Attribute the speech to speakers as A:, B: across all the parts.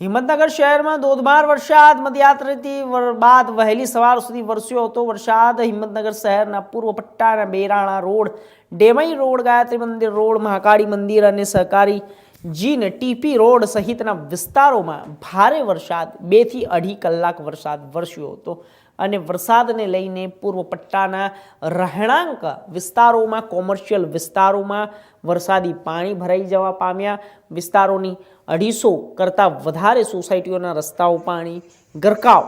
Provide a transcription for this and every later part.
A: હિંમતનગર શહેરમાં ધોધમાર વરસાદ, મધ્યરાત્રિથી બાદ વહેલી સવાર સુધી વરસ્યો હતો વરસાદ. હિંમતનગર શહેરના પૂર્વ પટ્ટાના Berana road, Demai road, Gayatri Mandir road, Mahakali મંદિર અને સહકારી જીન ટીપી રોડ સહિતના વિસ્તારોમાં ભારે વરસાદ બેથી અઢી કલાક વરસાદ વરસ્યો હતો. અને વરસાદને લઈને પૂર્વ પટ્ટાના રહેણાંક વિસ્તારોમાં કોમર્શિયલ વિસ્તારોમાં વરસાદી પાણી ભરાઈ જવા પામ્યા. વિસ્તારોની અઢીસો કરતાં વધારે સોસાયટીઓના રસ્તાઓ પાણી ગરકાવ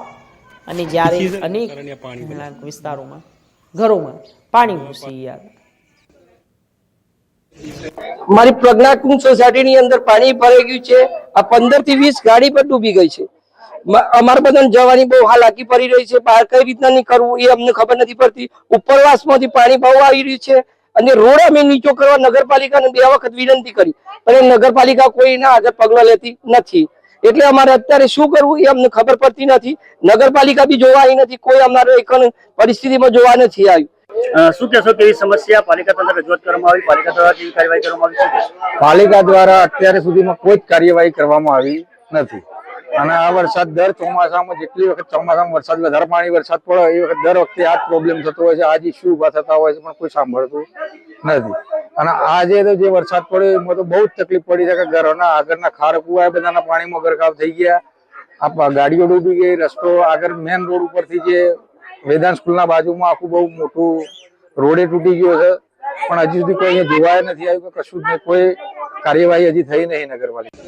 A: અને જ્યારે અનેક વિસ્તારોમાં ઘરોમાં પાણી ઘૂસી ગયા.
B: મારી પ્રજ્ઞાકુંભ સોસાયટીની અંદર પાણી ભરાઈ ગયું છે. આ પંદરથી વીસ ગાડી પર ડૂબી ગઈ છે. અમારા બધાને જવાની બહુ હાલાકી પડી રહી છે. બહાર કઈ રીતના નીકળવું એ અમને ખબર નથી પડતી. ઉપરવાસમાંથી પાણી બહુ આવી રહ્યું છે અને રોડ અમે નીચો કરવા નગરપાલિકાને બે વખત વિનંતી કરી. પણ એ નગરપાલિકા કોઈના આગળ પગલા લેતી નથી. એટલે અમારે અત્યારે શું કરવું એ અમને ખબર પડતી નથી. નગરપાલિકા બી જોવા આવી નથી. કોઈ અમારે એક પરિસ્થિતિમાં જોવા નથી આવ્યું.
C: શું કહેશો કેવી સમસ્યા પાલિકા તંત્ર રજૂઆત કરવામાં આવી? પાલિકા દ્વારા કેવી કાર્યવાહી કરવામાં આવી? શું
D: પાલિકા દ્વારા અત્યારે સુધીમાં કોઈ જ કાર્યવાહી કરવામાં આવી નથી. અને આ વરસાદ દર ચોમાસામાં, જેટલી વખત ચોમાસામાં વરસાદ, વધારે પાણી વરસાદ પડે, એ વખત દર વખતે આ પ્રોબ્લેમ થતો હોય છે. આજે ઇસ્યુ ઊભા થતા હોય છે, પણ કોઈ સાંભળતું નથી. અને આજે તો જે વરસાદ પડ્યો, એમાં તો બહુ જ તકલીફ પડી છે કે ઘરોના આગળના ખાર કુવા બધાના પાણીમાં ગરકાવ થઈ ગયા. આ ગાડીઓ ડૂબી ગઈ, રસ્તો આગળ મેન રોડ ઉપરથી જે વેદાંત સ્કૂલના બાજુમાં આખું બહુ મોટું રોડે તૂટી ગયો છે. પણ હજી સુધી કોઈ અહીંયા જોવાય નથી આવ્યું કે કશું જ નહીં. કોઈ કાર્યવાહી હજી થઈ નહીં નગરપાલિકા